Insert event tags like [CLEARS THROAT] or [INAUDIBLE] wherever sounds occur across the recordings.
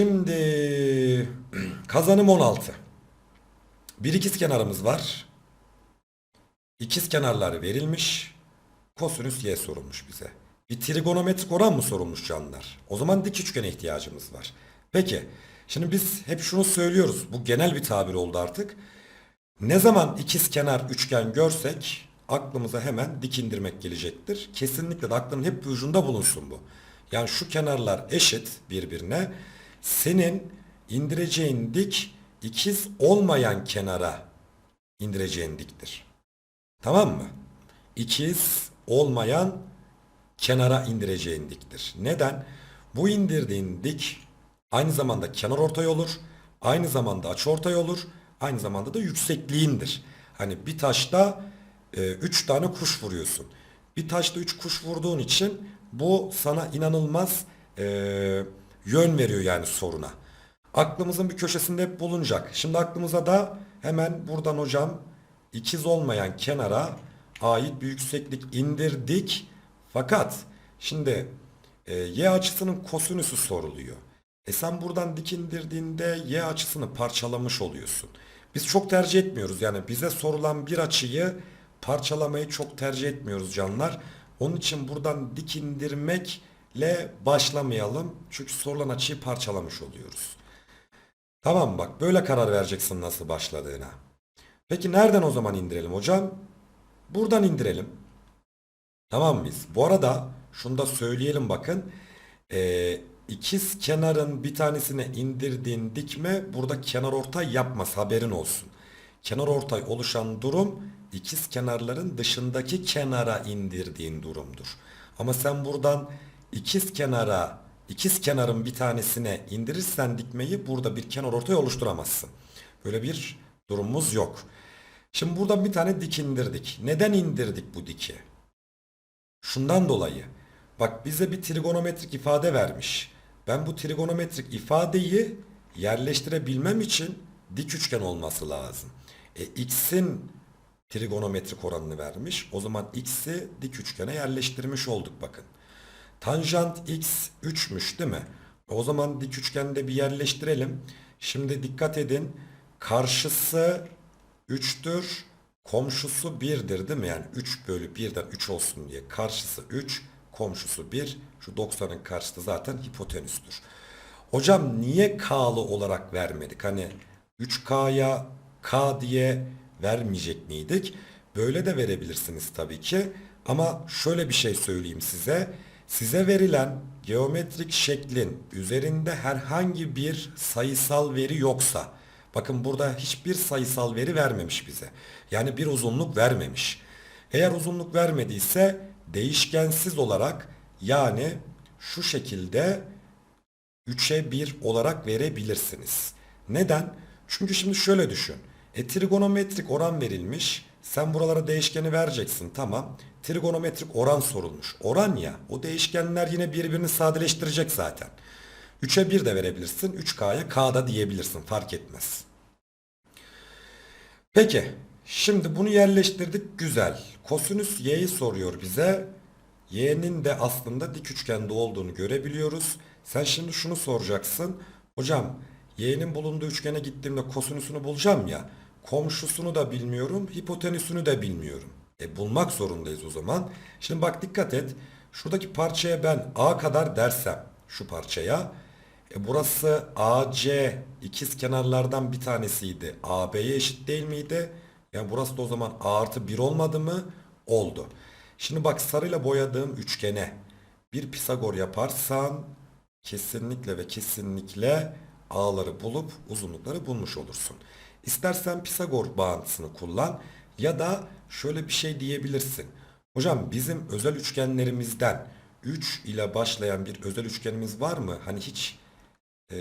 Şimdi [CLEARS THROAT] kazanım 16. Bir ikiz kenarımız var. İkiz kenarları verilmiş. Kosinüs y sorulmuş bize. Bir trigonometrik oran mı sorulmuş canlar? O zaman dik üçgene ihtiyacımız var. Peki. Şimdi biz hep şunu söylüyoruz. Bu genel bir tabir oldu artık. Ne zaman ikiz kenar üçgen görsek aklımıza hemen dik indirmek gelecektir. Kesinlikle de aklın hep ucunda bulunsun bu. Yani şu kenarlar eşit birbirine. Senin indireceğin dik ikiz olmayan kenara indireceğin diktir. Tamam mı? İkiz olmayan kenara indireceğin diktir. Neden? Bu indirdiğin dik aynı zamanda kenar ortay olur, aynı zamanda açıortay olur, aynı zamanda da yüksekliğindir. Hani bir taşta 3 tane kuş vuruyorsun. Bir taşta 3 kuş vurduğun için bu sana inanılmaz e, yön veriyor yani soruna. Aklımızın bir köşesinde hep bulunacak. Şimdi aklımıza da hemen buradan hocam ikiz olmayan kenara ait bir yükseklik indirdik. Fakat şimdi e, y açısının kosinüsü soruluyor. E sen buradan dik indirdiğinde y açısını parçalamış oluyorsun. Biz çok tercih etmiyoruz. Yani bize sorulan bir açıyı parçalamayı çok tercih etmiyoruz canlar. Onun için buradan dik indirmekle başlamayalım. Çünkü sorulan açıyı parçalamış oluyoruz. Tamam bak böyle karar vereceksin nasıl başladığına. Peki nereden o zaman indirelim hocam? Buradan indirelim. Tamam mıyız? Bu arada şunu da söyleyelim bakın. Ee, ikiz kenarın bir tanesine indirdiğin dikme burada kenar ortay yapmaz haberin olsun. Kenar ortay oluşan durum ikiz kenarların dışındaki kenara indirdiğin durumdur. Ama sen buradan ikiz kenara ikiz kenarın bir tanesine indirirsen dikmeyi burada bir kenar ortay oluşturamazsın. Böyle bir durumumuz yok. Şimdi buradan bir tane dik indirdik. Neden indirdik bu diki? Şundan dolayı. Bak bize bir trigonometrik ifade vermiş. Ben bu trigonometrik ifadeyi yerleştirebilmem için dik üçgen olması lazım. E, x'in trigonometrik oranını vermiş. O zaman x'i dik üçgene yerleştirmiş olduk bakın. Tanjant x 3'müş değil mi? O zaman dik üçgende bir yerleştirelim. Şimdi dikkat edin. Karşısı 3'tür. Komşusu 1'dir değil mi? Yani 3 bölü 1'den 3 olsun diye. Karşısı 3, komşusu 1. Şu 90'ın karşısı zaten hipotenüstür. Hocam niye K'lı olarak vermedik? Hani 3K'ya K diye vermeyecek miydik? Böyle de verebilirsiniz tabii ki. Ama şöyle bir şey söyleyeyim size. Size verilen geometrik şeklin üzerinde herhangi bir sayısal veri yoksa, bakın burada hiçbir sayısal veri vermemiş bize. Yani bir uzunluk vermemiş. Eğer uzunluk vermediyse değişkensiz olarak yani şu şekilde 3'e 1 olarak verebilirsiniz. Neden? Çünkü şimdi şöyle düşün. E trigonometrik oran verilmiş. Sen buralara değişkeni vereceksin tamam. Trigonometrik oran sorulmuş. Oran ya o değişkenler yine birbirini sadeleştirecek zaten. 3'e 1 de verebilirsin. 3K'ya K da diyebilirsin fark etmez. Peki şimdi bunu yerleştirdik güzel. Kosinüs y'yi soruyor bize. Y'nin de aslında dik üçgende olduğunu görebiliyoruz. Sen şimdi şunu soracaksın. Hocam y'nin bulunduğu üçgene gittiğimde kosinüsünü bulacağım ya. Komşusunu da bilmiyorum, hipotenüsünü de bilmiyorum. E bulmak zorundayız o zaman. Şimdi bak dikkat et. Şuradaki parçaya ben A kadar dersem şu parçaya. E burası AC ikiz kenarlardan bir tanesiydi. AB'ye eşit değil miydi? Yani burası da o zaman A artı 1 olmadı mı? Oldu. Şimdi bak sarıyla boyadığım üçgene bir Pisagor yaparsan kesinlikle ve kesinlikle A'ları bulup uzunlukları bulmuş olursun. İstersen Pisagor bağıntısını kullan ya da şöyle bir şey diyebilirsin. Hocam bizim özel üçgenlerimizden 3 ile başlayan bir özel üçgenimiz var mı? Hani hiç e,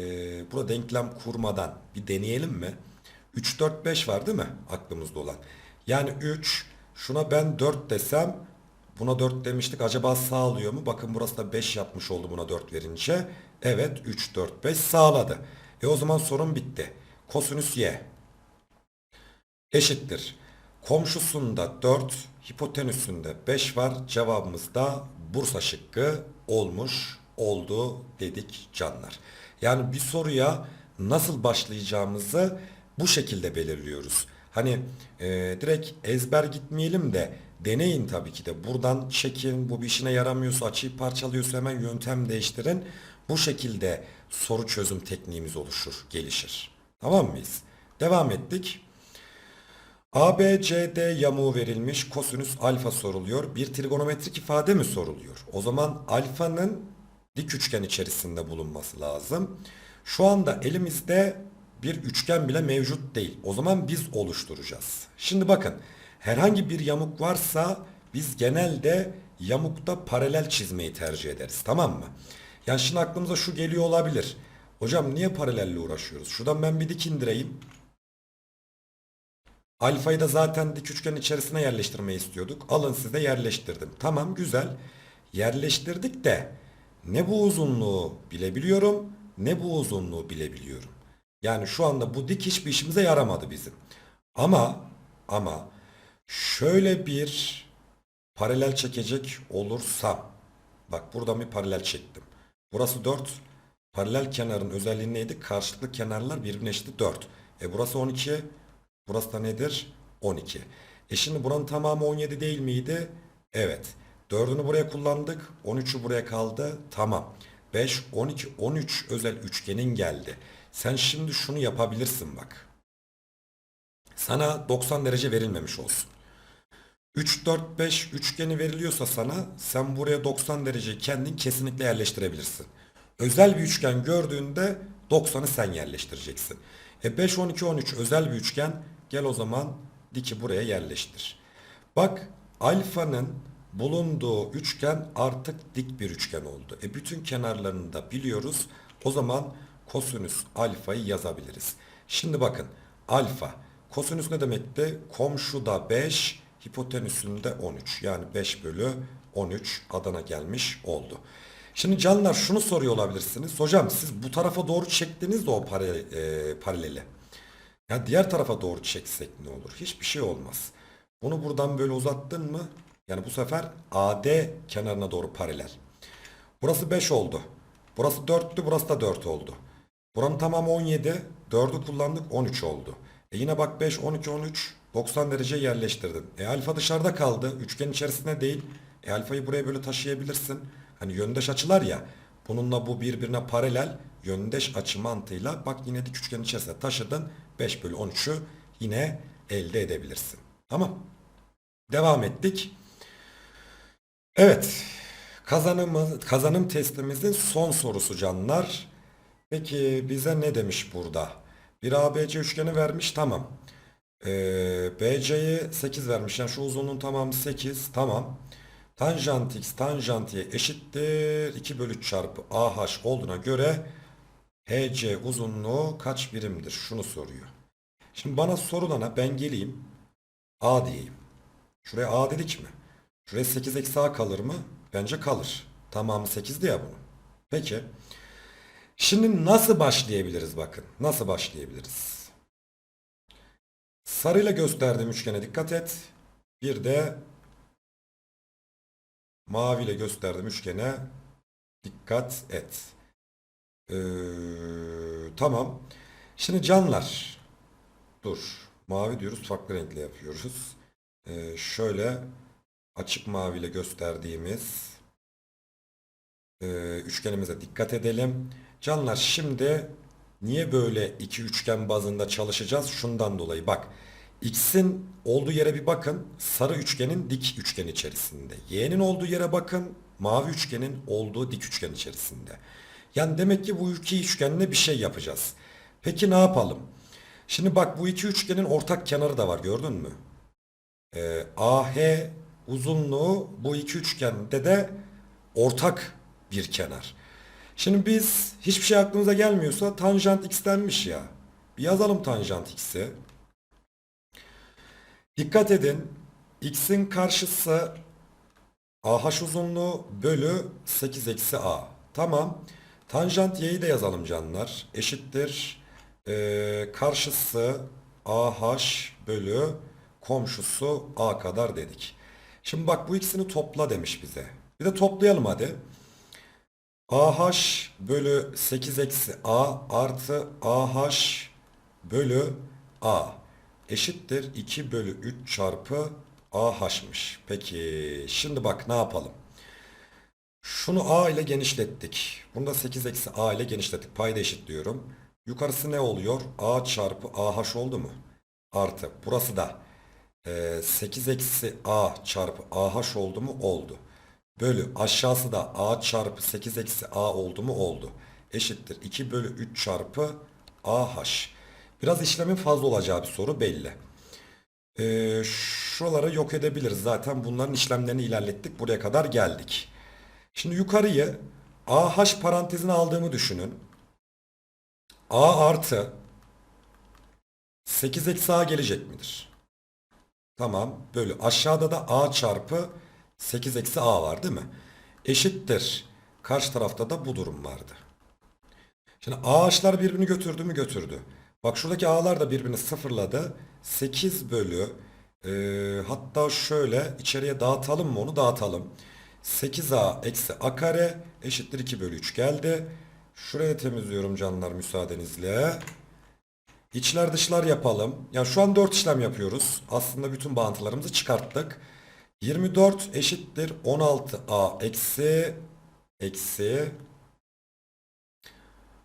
burada denklem kurmadan bir deneyelim mi? 3, 4, 5 var değil mi aklımızda olan? Yani 3, şuna ben 4 desem buna 4 demiştik. Acaba sağlıyor mu? Bakın burası da 5 yapmış oldu buna 4 verince. Evet 3, 4, 5 sağladı. E o zaman sorun bitti. Kosinüs y eşittir. Komşusunda 4, hipotenüsünde 5 var. Cevabımız da Bursa şıkkı olmuş oldu dedik canlar. Yani bir soruya nasıl başlayacağımızı bu şekilde belirliyoruz. Hani e, direkt ezber gitmeyelim de deneyin tabii ki de. Buradan çekin, bu bir işine yaramıyorsa açıyı parçalıyorsa hemen yöntem değiştirin. Bu şekilde soru çözüm tekniğimiz oluşur, gelişir. Tamam mıyız? Devam ettik. ABCD yamuğu verilmiş kosinüs alfa soruluyor. Bir trigonometrik ifade mi soruluyor? O zaman alfanın dik üçgen içerisinde bulunması lazım. Şu anda elimizde bir üçgen bile mevcut değil. O zaman biz oluşturacağız. Şimdi bakın herhangi bir yamuk varsa biz genelde yamukta paralel çizmeyi tercih ederiz. Tamam mı? Yani şimdi aklımıza şu geliyor olabilir. Hocam niye paralelle uğraşıyoruz? Şuradan ben bir dik indireyim. Alfayı da zaten dik üçgen içerisine yerleştirmeyi istiyorduk. Alın size yerleştirdim. Tamam güzel. Yerleştirdik de ne bu uzunluğu bilebiliyorum ne bu uzunluğu bilebiliyorum. Yani şu anda bu dik hiçbir işimize yaramadı bizim. Ama ama şöyle bir paralel çekecek olursam bak buradan bir paralel çektim. Burası 4. Paralel kenarın özelliği neydi? Karşılıklı kenarlar birbirine eşit 4. E burası 12. Burası da nedir? 12. E şimdi buranın tamamı 17 değil miydi? Evet. 4'ünü buraya kullandık. 13'ü buraya kaldı. Tamam. 5, 12, 13 özel üçgenin geldi. Sen şimdi şunu yapabilirsin bak. Sana 90 derece verilmemiş olsun. 3, 4, 5 üçgeni veriliyorsa sana sen buraya 90 dereceyi kendin kesinlikle yerleştirebilirsin. Özel bir üçgen gördüğünde 90'ı sen yerleştireceksin. E 5, 12, 13 özel bir üçgen gel o zaman diki buraya yerleştir. Bak alfanın bulunduğu üçgen artık dik bir üçgen oldu. E bütün kenarlarını da biliyoruz. O zaman kosinüs alfayı yazabiliriz. Şimdi bakın alfa kosinüs ne demekti? Komşuda 5 hipotenüsünde 13 yani 5 bölü 13 Adana gelmiş oldu. Şimdi canlar şunu soruyor olabilirsiniz. Hocam siz bu tarafa doğru çektiniz de o paralel, e, paraleli. Ya diğer tarafa doğru çeksek ne olur? Hiçbir şey olmaz. Bunu buradan böyle uzattın mı? Yani bu sefer AD kenarına doğru paralel. Burası 5 oldu. Burası 4'tü, burası da 4 oldu. Buranın tamamı 17. 4'ü kullandık 13 oldu. E yine bak 5, 12, 13. 90 derece yerleştirdin. E alfa dışarıda kaldı. Üçgen içerisinde değil. E alfayı buraya böyle taşıyabilirsin. Hani yöndeş açılar ya. Bununla bu birbirine paralel yöndeş açı mantığıyla bak yine dik üçgen içerisinde taşıdın. 5 bölü 13'ü yine elde edebilirsin. Tamam. Devam ettik. Evet. Kazanımı, kazanım testimizin son sorusu canlar. Peki bize ne demiş burada? Bir ABC üçgeni vermiş tamam. Ee, BC'ye 8 vermiş. Yani şu uzunluğun tamamı 8. Tamam. Tanjant x tanjant y eşittir 2 bölü 3 çarpı AH olduğuna göre HC uzunluğu kaç birimdir? Şunu soruyor. Şimdi bana sorulana ben geleyim A diyeyim. Şuraya A dedik mi? Şuraya 8 eksi A kalır mı? Bence kalır. Tamamı 8'di ya bunun. Peki. Şimdi nasıl başlayabiliriz bakın. Nasıl başlayabiliriz? Sarıyla gösterdiğim üçgene dikkat et. Bir de maviyle gösterdiğim üçgene dikkat et. Ee, tamam. Şimdi canlar. Dur. Mavi diyoruz. Farklı renkle yapıyoruz. Ee, şöyle açık maviyle gösterdiğimiz e, üçgenimize dikkat edelim. Canlar şimdi niye böyle iki üçgen bazında çalışacağız? Şundan dolayı bak. X'in olduğu yere bir bakın. Sarı üçgenin dik üçgen içerisinde. Y'nin olduğu yere bakın. Mavi üçgenin olduğu dik üçgen içerisinde. Yani demek ki bu iki üçgenle bir şey yapacağız. Peki ne yapalım? Şimdi bak bu iki üçgenin ortak kenarı da var gördün mü? Ee, AH uzunluğu bu iki üçgende de ortak bir kenar. Şimdi biz hiçbir şey aklımıza gelmiyorsa tanjant x denmiş ya. Bir yazalım tanjant x'i. Dikkat edin. X'in karşısı AH uzunluğu bölü 8 eksi A. Tamam. Tanjant y'yi de yazalım canlar. Eşittir. Ee, karşısı AH bölü komşusu A kadar dedik. Şimdi bak bu ikisini topla demiş bize. Bir de toplayalım hadi. AH bölü 8 eksi A artı AH bölü A eşittir 2 bölü 3 çarpı AH'mış. Peki şimdi bak ne yapalım? Şunu A ile genişlettik. Bunu da 8 eksi A ile genişlettik. Payda eşitliyorum. Yukarısı ne oluyor? A çarpı AH oldu mu? Artı. Burası da e, 8 eksi A çarpı AH oldu mu? Oldu. Bölü aşağısı da A çarpı 8 eksi A oldu mu? Oldu. Eşittir 2 bölü 3 çarpı AH. Biraz işlemin fazla olacağı bir soru belli. E, şuraları yok edebiliriz. Zaten bunların işlemlerini ilerlettik. Buraya kadar geldik. Şimdi yukarıyı AH parantezine aldığımı düşünün. A artı 8 eksi A gelecek midir? Tamam. Bölü. Aşağıda da A çarpı 8 eksi A var değil mi? Eşittir. Karşı tarafta da bu durum vardı. Şimdi AH'lar birbirini götürdü mü götürdü. Bak şuradaki A'lar da birbirini sıfırladı. 8 bölü e, hatta şöyle içeriye dağıtalım mı onu dağıtalım. 8A eksi A kare eşittir 2 bölü 3 geldi. Şuraya temizliyorum canlar müsaadenizle. İçler dışlar yapalım. Ya şu an 4 işlem yapıyoruz. Aslında bütün bağıntılarımızı çıkarttık. 24 eşittir 16A eksi eksi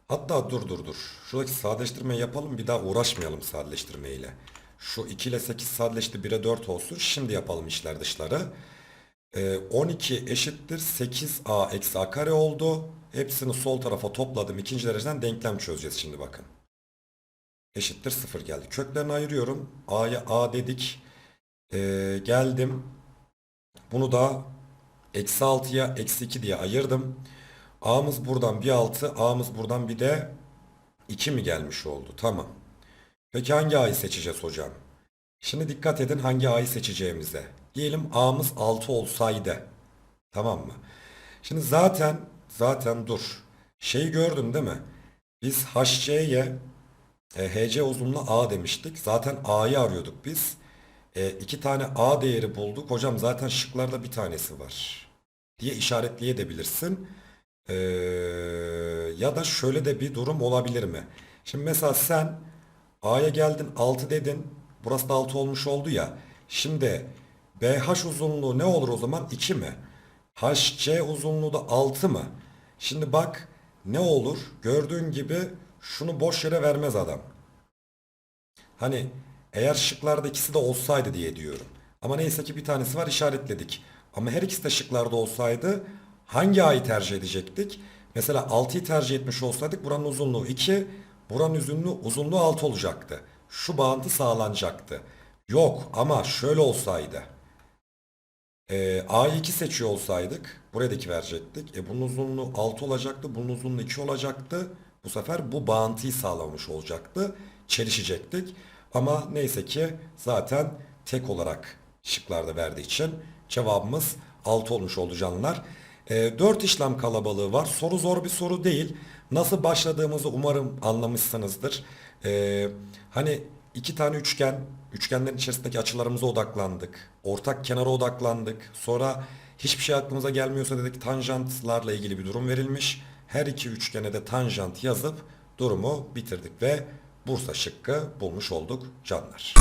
Hatta dur dur dur. Şuradaki sadeleştirmeyi yapalım. Bir daha uğraşmayalım sadeleştirmeyle. Şu 2 ile 8 sadeleşti 1'e 4 olsun. Şimdi yapalım içler dışları. Ee, 12 eşittir 8a eksi a kare oldu. Hepsini sol tarafa topladım. İkinci dereceden denklem çözeceğiz şimdi bakın. Eşittir 0 geldi. Köklerini ayırıyorum. a'ya a dedik. Ee, geldim. Bunu da eksi 6'ya eksi 2 diye ayırdım. A'mız buradan bir 6, A'mız buradan bir de 2 mi gelmiş oldu? Tamam. Peki hangi A'yı seçeceğiz hocam? Şimdi dikkat edin hangi A'yı seçeceğimize. Diyelim A'mız 6 olsaydı. Tamam mı? Şimdi zaten zaten dur. Şeyi gördün değil mi? Biz HC'ye e, HC uzunluğuna A demiştik. Zaten A'yı arıyorduk biz. E, iki tane A değeri bulduk. Hocam zaten şıklarda bir tanesi var. Diye işaretleyebilirsin. Ee, ya da şöyle de bir durum olabilir mi? Şimdi mesela sen A'ya geldin 6 dedin. Burası da 6 olmuş oldu ya. Şimdi BH uzunluğu ne olur o zaman? 2 mi? HC uzunluğu da 6 mı? Şimdi bak ne olur? Gördüğün gibi şunu boş yere vermez adam. Hani eğer şıklarda ikisi de olsaydı diye diyorum. Ama neyse ki bir tanesi var işaretledik. Ama her ikisi de şıklarda olsaydı hangi A'yı tercih edecektik? Mesela 6'yı tercih etmiş olsaydık buranın uzunluğu 2, buranın uzunluğu, uzunluğu 6 olacaktı. Şu bağıntı sağlanacaktı. Yok ama şöyle olsaydı. E, A'yı 2 seçiyor olsaydık buraya da 2 verecektik. E, bunun uzunluğu 6 olacaktı. Bunun uzunluğu 2 olacaktı. Bu sefer bu bağıntıyı sağlamış olacaktı. Çelişecektik. Ama neyse ki zaten tek olarak şıklarda verdiği için cevabımız 6 olmuş oldu canlılar. E, 4 işlem kalabalığı var. Soru zor bir soru değil. Nasıl başladığımızı umarım anlamışsınızdır. E, hani iki tane üçgen, üçgenlerin içerisindeki açılarımıza odaklandık. Ortak kenara odaklandık. Sonra hiçbir şey aklımıza gelmiyorsa dedik tanjantlarla ilgili bir durum verilmiş. Her iki üçgene de tanjant yazıp durumu bitirdik ve Bursa şıkkı bulmuş olduk canlar.